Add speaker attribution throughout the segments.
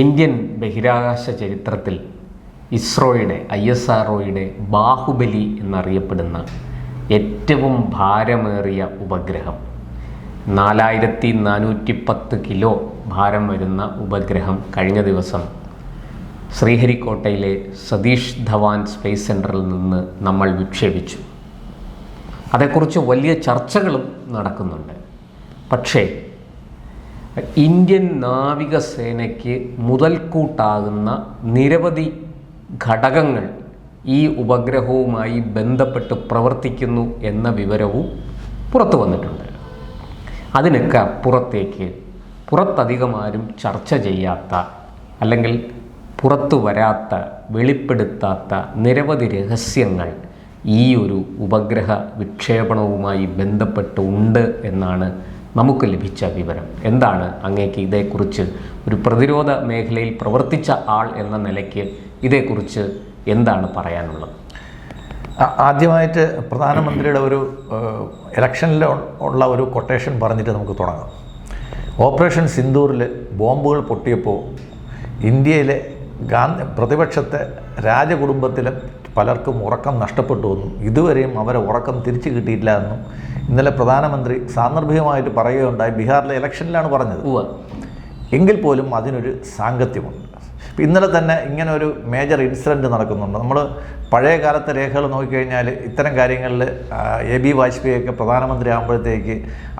Speaker 1: Indian ബഹിരാകാശ ചരിത്രത്തിൽ ഇസ്രോയുടെ ഐ എസ് ആർ ബാഹുബലി എന്നറിയപ്പെടുന്ന ഏറ്റവും ഭാരമേറിയ ഉപഗ്രഹം നാലായിരത്തി നാനൂറ്റി പത്ത് കിലോ ഭാരം വരുന്ന ഉപഗ്രഹം കഴിഞ്ഞ ദിവസം ശ്രീഹരിക്കോട്ടയിലെ സതീഷ് ധവാൻ സ്പേസ് സെൻറ്ററിൽ നിന്ന് നമ്മൾ വിക്ഷേപിച്ചു അതേക്കുറിച്ച് വലിയ ചർച്ചകളും നടക്കുന്നുണ്ട് പക്ഷേ ഇന്ത്യൻ നാവികസേനയ്ക്ക് മുതൽക്കൂട്ടാകുന്ന നിരവധി ഘടകങ്ങൾ ഈ ഉപഗ്രഹവുമായി ബന്ധപ്പെട്ട് പ്രവർത്തിക്കുന്നു എന്ന വിവരവും പുറത്തു വന്നിട്ടുണ്ട് അതിനൊക്കെ അപ്പുറത്തേക്ക് പുറത്തധികം ആരും ചർച്ച ചെയ്യാത്ത അല്ലെങ്കിൽ പുറത്തു വരാത്ത വെളിപ്പെടുത്താത്ത നിരവധി രഹസ്യങ്ങൾ ഈ ഒരു ഉപഗ്രഹ വിക്ഷേപണവുമായി ബന്ധപ്പെട്ട് ഉണ്ട് എന്നാണ് നമുക്ക് ലഭിച്ച വിവരം എന്താണ് അങ്ങേക്ക് ഇതേക്കുറിച്ച് ഒരു പ്രതിരോധ മേഖലയിൽ പ്രവർത്തിച്ച ആൾ എന്ന നിലയ്ക്ക്
Speaker 2: ഇതേക്കുറിച്ച് എന്താണ് പറയാനുള്ളത് ആദ്യമായിട്ട് പ്രധാനമന്ത്രിയുടെ ഒരു ഇലക്ഷനിൽ ഉള്ള ഒരു കൊട്ടേഷൻ പറഞ്ഞിട്ട് നമുക്ക് തുടങ്ങാം ഓപ്പറേഷൻ സിന്ദൂറിൽ ബോംബുകൾ പൊട്ടിയപ്പോൾ ഇന്ത്യയിലെ ഗാന്ധി പ്രതിപക്ഷത്തെ രാജകുടുംബത്തിലെ പലർക്കും ഉറക്കം നഷ്ടപ്പെട്ടുവെന്നും ഇതുവരെയും അവരെ ഉറക്കം തിരിച്ചു കിട്ടിയില്ല എന്നും ഇന്നലെ പ്രധാനമന്ത്രി സാന്ദർഭികമായിട്ട് പറയുകയുണ്ടായി ബീഹാറിലെ ഇലക്ഷനിലാണ് പറഞ്ഞത് എങ്കിൽ പോലും അതിനൊരു സാങ്കത്യമുണ്ട് ഇന്നലെ തന്നെ ഇങ്ങനെ ഒരു മേജർ ഇൻസിഡൻറ്റ് നടക്കുന്നുണ്ട് നമ്മൾ പഴയ കാലത്തെ രേഖകൾ നോക്കിക്കഴിഞ്ഞാൽ ഇത്തരം കാര്യങ്ങളിൽ എ ബി വാജ്പേയിയൊക്കെ പ്രധാനമന്ത്രി ആകുമ്പോഴത്തേക്ക്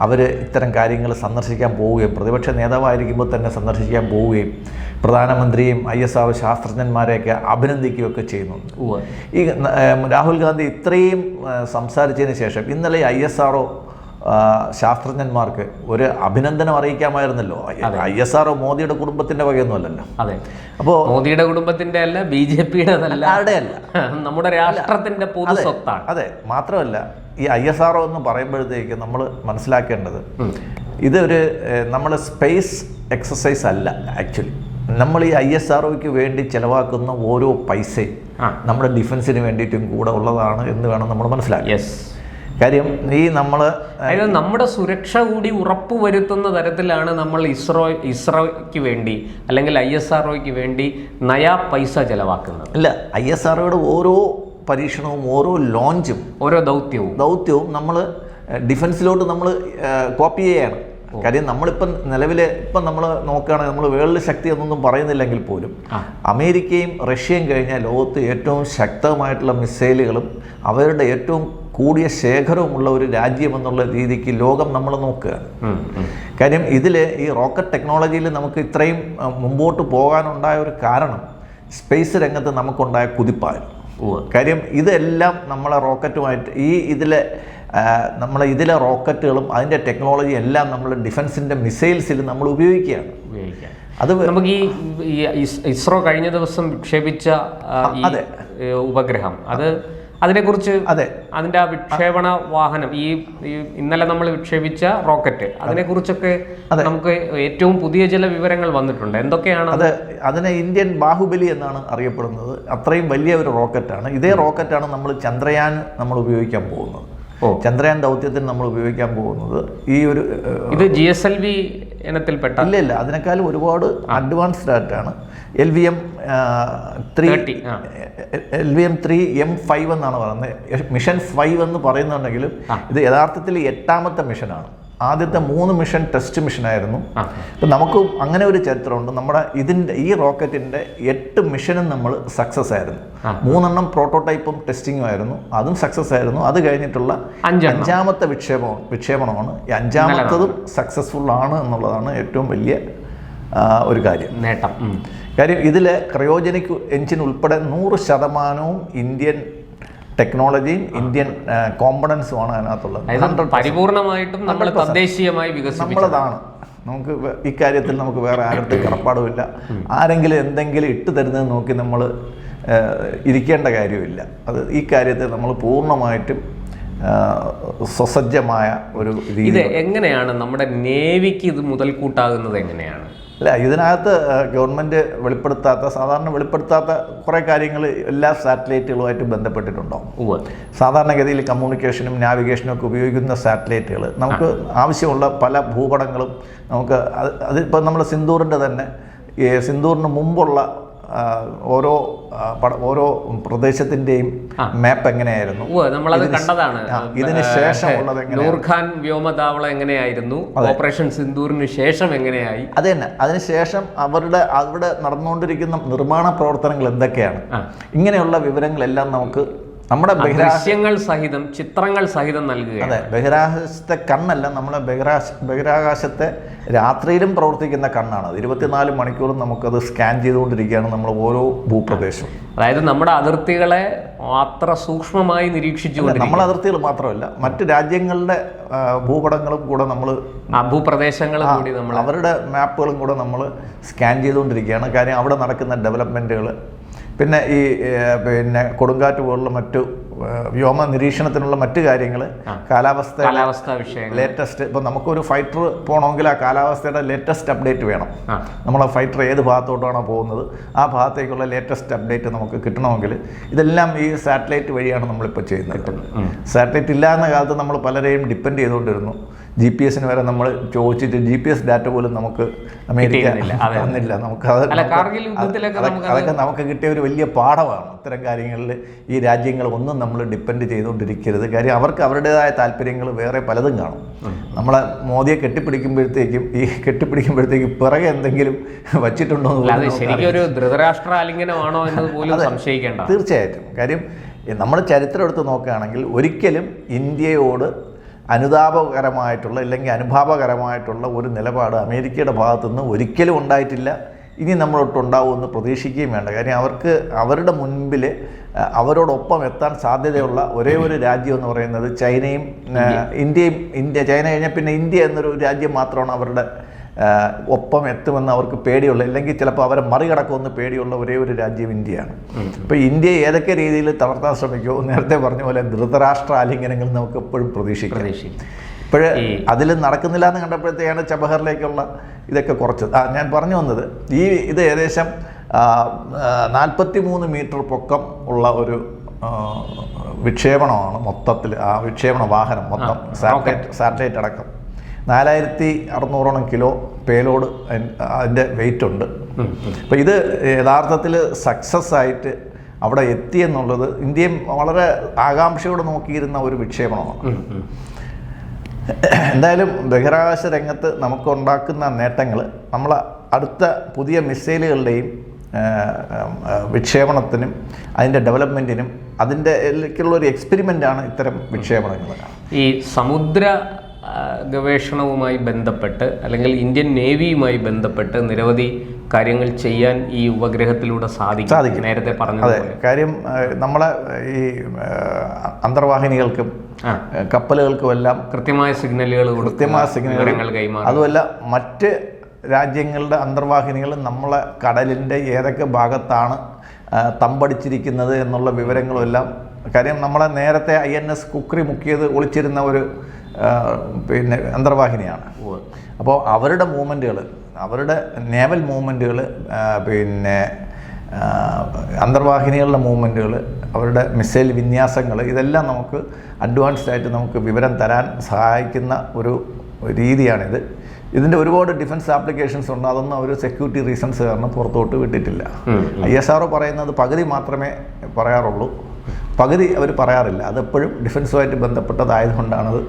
Speaker 2: അവർ ഇത്തരം കാര്യങ്ങൾ സന്ദർശിക്കാൻ പോവുകയും പ്രതിപക്ഷ നേതാവായിരിക്കുമ്പോൾ തന്നെ സന്ദർശിക്കാൻ പോവുകയും പ്രധാനമന്ത്രിയും ഐ എസ് ആർ ശാസ്ത്രജ്ഞന്മാരെയൊക്കെ അഭിനന്ദിക്കുകയൊക്കെ ചെയ്യുന്നുണ്ട് ഈ രാഹുൽ ഗാന്ധി ഇത്രയും സംസാരിച്ചതിന് ശേഷം ഇന്നലെ ഐ എസ് ആർ ശാസ്ത്രജ്ഞന്മാർക്ക് ഒരു അഭിനന്ദനം അറിയിക്കാമായിരുന്നല്ലോ ഐ എസ് ഒ മോദിയുടെ കുടുംബത്തിന്റെ വകയൊന്നുമല്ലല്ലോ അതെ അപ്പോ മോദിയുടെ കുടുംബത്തിന്റെ അല്ല ബി ജെ പിയുടെ അല്ല നമ്മുടെ രാഷ്ട്രത്തിന്റെ പൊതു സ്വത്താണ് അതെ മാത്രമല്ല ഈ ഐ എസ് ഒ എന്ന് പറയുമ്പോഴത്തേക്ക് നമ്മൾ മനസ്സിലാക്കേണ്ടത് ഇതൊരു നമ്മൾ സ്പേസ് എക്സസൈസ് അല്ല ആക്ച്വലി നമ്മൾ ഈ ഐ എസ് ആർ ഒക്ക് വേണ്ടി ചിലവാക്കുന്ന ഓരോ പൈസയും നമ്മുടെ ഡിഫൻസിന് വേണ്ടിയിട്ടും കൂടെ ഉള്ളതാണ് എന്ന് വേണം നമ്മൾ മനസ്സിലാക്കി യെസ് കാര്യം ഈ നമ്മൾ അതായത് നമ്മുടെ സുരക്ഷ കൂടി ഉറപ്പ് വരുത്തുന്ന തരത്തിലാണ് നമ്മൾ ഇസ്രോ ഇസ്രോയ്ക്ക് വേണ്ടി അല്ലെങ്കിൽ ഐ എസ് ആർ വേണ്ടി നയാ പൈസ ചിലവാക്കുന്നത് അല്ല ഐ എസ് ആർ ഓരോ പരീക്ഷണവും ഓരോ ലോഞ്ചും ഓരോ ദൗത്യവും ദൗത്യവും നമ്മൾ ഡിഫൻസിലോട്ട് നമ്മൾ കോപ്പി ചെയ്യാണ് കാര്യം നമ്മളിപ്പം നിലവിലെ ഇപ്പം നമ്മൾ നോക്കുകയാണെങ്കിൽ നമ്മൾ വേൾഡ് ശക്തി എന്നൊന്നും പറയുന്നില്ലെങ്കിൽ പോലും അമേരിക്കയും റഷ്യയും കഴിഞ്ഞാൽ ലോകത്ത് ഏറ്റവും ശക്തമായിട്ടുള്ള മിസൈലുകളും അവരുടെ ഏറ്റവും കൂടിയ ശേഖരവുമുള്ള ഒരു രാജ്യം എന്നുള്ള രീതിക്ക് ലോകം നമ്മൾ നോക്കുകയാണ് കാര്യം ഇതിൽ ഈ റോക്കറ്റ് ടെക്നോളജിയിൽ നമുക്ക് ഇത്രയും മുമ്പോട്ട് പോകാനുണ്ടായ ഒരു കാരണം സ്പേസ് രംഗത്ത് നമുക്കുണ്ടായ കുതിപ്പായിരുന്നു കാര്യം ഇതെല്ലാം നമ്മളെ റോക്കറ്റുമായിട്ട് ഈ ഇതിലെ നമ്മൾ ഇതിലെ റോക്കറ്റുകളും അതിൻ്റെ ടെക്നോളജി എല്ലാം നമ്മൾ ഡിഫൻസിൻ്റെ മിസൈൽസിൽ നമ്മൾ ഉപയോഗിക്കുകയാണ് അത് നമുക്ക് ഈ ഇസ്രോ കഴിഞ്ഞ ദിവസം വിക്ഷേപിച്ച അതെ ഉപഗ്രഹം അത് അതിനെക്കുറിച്ച് അതെ അതിൻ്റെ ആ വിക്ഷേപണ വാഹനം ഈ ഇന്നലെ നമ്മൾ വിക്ഷേപിച്ച റോക്കറ്റ് അതിനെക്കുറിച്ചൊക്കെ നമുക്ക് ഏറ്റവും പുതിയ ചില വിവരങ്ങൾ വന്നിട്ടുണ്ട് എന്തൊക്കെയാണ് അത് അതിനെ ഇന്ത്യൻ ബാഹുബലി എന്നാണ് അറിയപ്പെടുന്നത് അത്രയും വലിയ ഒരു റോക്കറ്റാണ് ഇതേ റോക്കറ്റാണ് നമ്മൾ ചന്ദ്രയാൻ നമ്മൾ ഉപയോഗിക്കാൻ പോകുന്നത് ചന്ദ്രയാൻ ദൗത്യത്തിന് നമ്മൾ ഉപയോഗിക്കാൻ പോകുന്നത് ഈ ഒരു ഇത് ജി എസ് എൽ വി പെട്ട ഇല്ല ഇല്ല അതിനേക്കാളും ഒരുപാട് അഡ്വാൻസ്ഡ് ആയിട്ടാണ് L V M three L V M three M five എന്നാണ് പറയുന്നത് മിഷൻ ഫൈവ് എന്ന് പറയുന്നുണ്ടെങ്കിലും ഇത് യഥാർത്ഥത്തിൽ എട്ടാമത്തെ മിഷനാണ് ആദ്യത്തെ മൂന്ന് മിഷൻ ടെസ്റ്റ് മിഷനായിരുന്നു അപ്പം നമുക്ക് അങ്ങനെ ഒരു ചരിത്രമുണ്ട് നമ്മുടെ ഇതിൻ്റെ ഈ റോക്കറ്റിൻ്റെ എട്ട് മിഷനും നമ്മൾ സക്സസ് ആയിരുന്നു മൂന്നെണ്ണം പ്രോട്ടോടൈപ്പും ടെസ്റ്റിങ്ങും ആയിരുന്നു അതും സക്സസ് ആയിരുന്നു അത് കഴിഞ്ഞിട്ടുള്ള അഞ്ചാമത്തെ വിക്ഷേപം വിക്ഷേപണമാണ് അഞ്ചാമത്തതും സക്സസ്ഫുൾ ആണ് എന്നുള്ളതാണ് ഏറ്റവും വലിയ ഒരു കാര്യം നേട്ടം കാര്യം ഇതിൽ ക്രയോജനിക് എഞ്ചിൻ ഉൾപ്പെടെ നൂറ് ശതമാനവും ഇന്ത്യൻ ടെക്നോളജിയും ഇന്ത്യൻ കോമ്പണൻസുമാണ് അതിനകത്തുള്ളത് പരിപൂർണമായിട്ടും നമ്മൾ തദ്ദേശീയമായി നമ്മളതാണ് നമുക്ക് ഇക്കാര്യത്തിൽ നമുക്ക് വേറെ ആരുടെ കടപ്പാടുമില്ല ആരെങ്കിലും എന്തെങ്കിലും ഇട്ട് തരുന്നത് നോക്കി നമ്മൾ ഇരിക്കേണ്ട കാര്യമില്ല അത് ഈ കാര്യത്തിൽ നമ്മൾ പൂർണ്ണമായിട്ടും സുസജ്ജമായ ഒരു ഇത് എങ്ങനെയാണ് നമ്മുടെ നേവിക്ക് ഇത് മുതൽക്കൂട്ടാകുന്നത് എങ്ങനെയാണ് അല്ല ഇതിനകത്ത് ഗവൺമെൻറ് വെളിപ്പെടുത്താത്ത സാധാരണ വെളിപ്പെടുത്താത്ത കുറേ കാര്യങ്ങൾ എല്ലാ സാറ്റലൈറ്റുകളുമായിട്ട് ബന്ധപ്പെട്ടിട്ടുണ്ടോ സാധാരണഗതിയിൽ കമ്മ്യൂണിക്കേഷനും നാവിഗേഷനും ഒക്കെ ഉപയോഗിക്കുന്ന സാറ്റലൈറ്റുകൾ നമുക്ക് ആവശ്യമുള്ള പല ഭൂപടങ്ങളും നമുക്ക് അത് അതിപ്പോൾ നമ്മൾ സിന്ദൂറിൻ്റെ തന്നെ സിന്ദൂറിന് മുമ്പുള്ള ഓരോ ഓരോ പ്രദേശത്തിന്റെയും മാപ്പ് എങ്ങനെയായിരുന്നു നമ്മളത് കണ്ടതാണ് ഇതിന് ഖാൻ നൂർഖാൻ വ്യോമതാവളം എങ്ങനെയായിരുന്നു ഓപ്പറേഷൻ സിന്ദൂറിന് ശേഷം എങ്ങനെയായി അത് തന്നെ അതിനുശേഷം അവരുടെ അവിടെ നടന്നുകൊണ്ടിരിക്കുന്ന നിർമ്മാണ പ്രവർത്തനങ്ങൾ എന്തൊക്കെയാണ് ഇങ്ങനെയുള്ള വിവരങ്ങളെല്ലാം നമുക്ക് നമ്മുടെ ദൃശ്യങ്ങൾ സഹിതം ചിത്രങ്ങൾ സഹിതം നൽകുക അതെ ബഹിരാകാശത്തെ കണ്ണല്ല നമ്മളെ ബഹിരാശ ബഹിരാകാശത്തെ രാത്രിയിലും പ്രവർത്തിക്കുന്ന കണ്ണാണ് ഇരുപത്തിനാല് മണിക്കൂറും നമുക്കത് സ്കാൻ ചെയ്തുകൊണ്ടിരിക്കുകയാണ് നമ്മുടെ ഓരോ ഭൂപ്രദേശവും അതായത് നമ്മുടെ അതിർത്തികളെ അത്ര സൂക്ഷ്മമായി നിരീക്ഷിച്ചു നമ്മുടെ അതിർത്തികൾ മാത്രമല്ല മറ്റു രാജ്യങ്ങളുടെ ഭൂപടങ്ങളും കൂടെ നമ്മൾ ഭൂപ്രദേശങ്ങളും കൂടി നമ്മൾ അവരുടെ മാപ്പുകളും കൂടെ നമ്മൾ സ്കാൻ ചെയ്തുകൊണ്ടിരിക്കുകയാണ് കാര്യം അവിടെ നടക്കുന്ന ഡെവലപ്മെൻറ്റുകൾ പിന്നെ ഈ പിന്നെ കൊടുങ്കാറ്റ് പോലുള്ള മറ്റു വ്യോമ നിരീക്ഷണത്തിനുള്ള മറ്റു കാര്യങ്ങൾ കാലാവസ്ഥ കാലാവസ്ഥ വിഷയം ലേറ്റസ്റ്റ് ഇപ്പം നമുക്കൊരു ഫൈറ്റർ പോകണമെങ്കിൽ ആ കാലാവസ്ഥയുടെ ലേറ്റസ്റ്റ് അപ്ഡേറ്റ് വേണം നമ്മൾ ആ ഫൈറ്റർ ഏത് ഭാഗത്തോട്ടാണോ പോകുന്നത് ആ ഭാഗത്തേക്കുള്ള ലേറ്റസ്റ്റ് അപ്ഡേറ്റ് നമുക്ക് കിട്ടണമെങ്കിൽ ഇതെല്ലാം ഈ സാറ്റലൈറ്റ് വഴിയാണ് നമ്മളിപ്പോൾ ചെയ്യുന്നത് സാറ്റലൈറ്റ് ഇല്ലായിരുന്ന കാലത്ത് നമ്മൾ പലരെയും ഡിപ്പെൻഡ് ചെയ്തുകൊണ്ടിരുന്നു ജി പി എസിന് വരെ നമ്മൾ ചോദിച്ചിട്ട് ജി പി എസ് ഡാറ്റ പോലും നമുക്ക് അമേരിക്ക തന്നില്ല നമുക്ക് അതൊക്കെ നമുക്ക് കിട്ടിയ ഒരു വലിയ പാഠമാണ് ഇത്തരം കാര്യങ്ങളിൽ ഈ രാജ്യങ്ങൾ ഒന്നും നമ്മൾ ഡിപ്പെൻഡ് ചെയ്തുകൊണ്ടിരിക്കരുത് കാര്യം അവർക്ക് അവരുടേതായ താല്പര്യങ്ങൾ വേറെ പലതും കാണും നമ്മളെ മോദിയെ കെട്ടിപ്പിടിക്കുമ്പോഴത്തേക്കും ഈ കെട്ടിപ്പിടിക്കുമ്പോഴത്തേക്കും പിറകെ എന്തെങ്കിലും വച്ചിട്ടുണ്ടോ ഒരു തീർച്ചയായിട്ടും കാര്യം നമ്മൾ ചരിത്രം എടുത്ത് നോക്കുകയാണെങ്കിൽ ഒരിക്കലും ഇന്ത്യയോട് അനുതാപകരമായിട്ടുള്ള അല്ലെങ്കിൽ അനുഭാവകരമായിട്ടുള്ള ഒരു നിലപാട് അമേരിക്കയുടെ ഭാഗത്തുനിന്ന് ഒരിക്കലും ഉണ്ടായിട്ടില്ല ഇനി എന്ന് പ്രതീക്ഷിക്കുകയും വേണ്ട കാര്യം അവർക്ക് അവരുടെ മുൻപിൽ അവരോടൊപ്പം എത്താൻ സാധ്യതയുള്ള ഒരേ ഒരു രാജ്യം എന്ന് പറയുന്നത് ചൈനയും ഇന്ത്യയും ഇന്ത്യ ചൈന കഴിഞ്ഞാൽ പിന്നെ ഇന്ത്യ എന്നൊരു രാജ്യം മാത്രമാണ് അവരുടെ ഒപ്പം എത്തുമെന്ന് അവർക്ക് പേടിയുള്ള ഇല്ലെങ്കിൽ ചിലപ്പോൾ അവരെ മറികടക്കുമെന്ന് പേടിയുള്ള ഒരേ ഒരു രാജ്യം ഇന്ത്യയാണ് അപ്പോൾ ഇന്ത്യ ഏതൊക്കെ രീതിയിൽ തളർത്താൻ ശ്രമിക്കുമോ നേരത്തെ പറഞ്ഞ പോലെ ധൃതരാഷ്ട്ര ആലിംഗനങ്ങൾ നമുക്ക് എപ്പോഴും പ്രതീക്ഷിക്കാം ഇപ്പോഴ് അതിൽ നടക്കുന്നില്ല എന്ന് കണ്ടപ്പോഴത്തേക്കാണ് ചബഹറിലേക്കുള്ള ഇതൊക്കെ കുറച്ചത് ഞാൻ പറഞ്ഞു വന്നത് ഈ ഇത് ഏകദേശം നാൽപ്പത്തി മൂന്ന് മീറ്റർ പൊക്കം ഉള്ള ഒരു വിക്ഷേപണമാണ് മൊത്തത്തിൽ ആ വിക്ഷേപണ വാഹനം മൊത്തം സാറ്റലൈറ്റ് സാറ്റലൈറ്റ് അടക്കം നാലായിരത്തി അറുന്നൂറോളം കിലോ പേലോഡ് അതിൻ്റെ വെയിറ്റ് ഉണ്ട് അപ്പോൾ ഇത് യഥാർത്ഥത്തിൽ സക്സസ് ആയിട്ട് അവിടെ എത്തി എന്നുള്ളത് ഇന്ത്യയും വളരെ ആകാംക്ഷയോടെ നോക്കിയിരുന്ന ഒരു വിക്ഷേപണമാണ് എന്തായാലും ബഹിരാകാശ രംഗത്ത് ഉണ്ടാക്കുന്ന നേട്ടങ്ങൾ നമ്മൾ അടുത്ത പുതിയ മിസൈലുകളുടെയും വിക്ഷേപണത്തിനും അതിൻ്റെ ഡെവലപ്മെൻറ്റിനും അതിൻ്റെ ഒരു എക്സ്പെരിമെൻ്റാണ് ഇത്തരം വിക്ഷേപണങ്ങൾ ഈ സമുദ്ര ഗവേഷണവുമായി ബന്ധപ്പെട്ട് അല്ലെങ്കിൽ ഇന്ത്യൻ നേവിയുമായി ബന്ധപ്പെട്ട് നിരവധി കാര്യങ്ങൾ ചെയ്യാൻ ഈ ഉപഗ്രഹത്തിലൂടെ സാധിക്കും നേരത്തെ അതെ കാര്യം നമ്മളെ ഈ അന്തർവാഹിനികൾക്കും കപ്പലുകൾക്കും എല്ലാം കൃത്യമായ സിഗ്നലുകൾ കൃത്യമായ സിഗ്നലുകൾ കൈമാറും അതുമല്ല മറ്റ് രാജ്യങ്ങളുടെ അന്തർവാഹിനികൾ നമ്മളെ കടലിൻ്റെ ഏതൊക്കെ ഭാഗത്താണ് തമ്പടിച്ചിരിക്കുന്നത് എന്നുള്ള വിവരങ്ങളും എല്ലാം കാര്യം നമ്മളെ നേരത്തെ ഐ എൻ എസ് കുക്രി മുക്കിയത് ഒളിച്ചിരുന്ന ഒരു പിന്നെ അന്തർവാഹിനിയാണ് അപ്പോൾ അവരുടെ മൂവ്മെൻറ്റുകൾ അവരുടെ നേവൽ മൂവ്മെൻറ്റുകൾ പിന്നെ അന്തർവാഹിനികളുടെ മൂവ്മെൻറ്റുകൾ അവരുടെ മിസൈൽ വിന്യാസങ്ങൾ ഇതെല്ലാം നമുക്ക് അഡ്വാൻസ്ഡ് ആയിട്ട് നമുക്ക് വിവരം തരാൻ സഹായിക്കുന്ന ഒരു രീതിയാണിത് ഇതിൻ്റെ ഒരുപാട് ഡിഫൻസ് ആപ്ലിക്കേഷൻസ് ഉണ്ട് അതൊന്നും അവർ സെക്യൂരിറ്റി റീസൺസ് കാരണം പുറത്തോട്ട് വിട്ടിട്ടില്ല ഐ എസ് ആർഒ പറയുന്നത് പകുതി മാത്രമേ പറയാറുള്ളൂ പകുതി അവർ പറയാറില്ല അതെപ്പോഴും ഡിഫൻസുമായിട്ട് ബന്ധപ്പെട്ടതായതുകൊണ്ടാണത്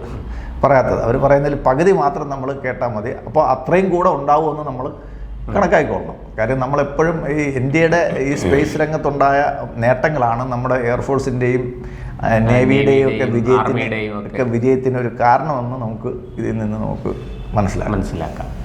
Speaker 2: പറയാത്തത് അവർ പറയുന്നതിൽ പകുതി മാത്രം നമ്മൾ കേട്ടാൽ മതി അപ്പോൾ അത്രയും കൂടെ ഉണ്ടാവുമെന്ന് നമ്മൾ കണക്കാക്കിക്കൊള്ളണം കാര്യം നമ്മളെപ്പോഴും ഈ ഇന്ത്യയുടെ ഈ സ്പേസ് രംഗത്തുണ്ടായ നേട്ടങ്ങളാണ് നമ്മുടെ എയർഫോഴ്സിൻ്റെയും നേവിയുടെയും ഒക്കെ വിജയത്തിൻ്റെയും ഒക്കെ വിജയത്തിന് കാരണമെന്ന് നമുക്ക് ഇതിൽ നിന്ന് നമുക്ക് മനസ്സിലാക്കാം മനസ്സിലാക്കാം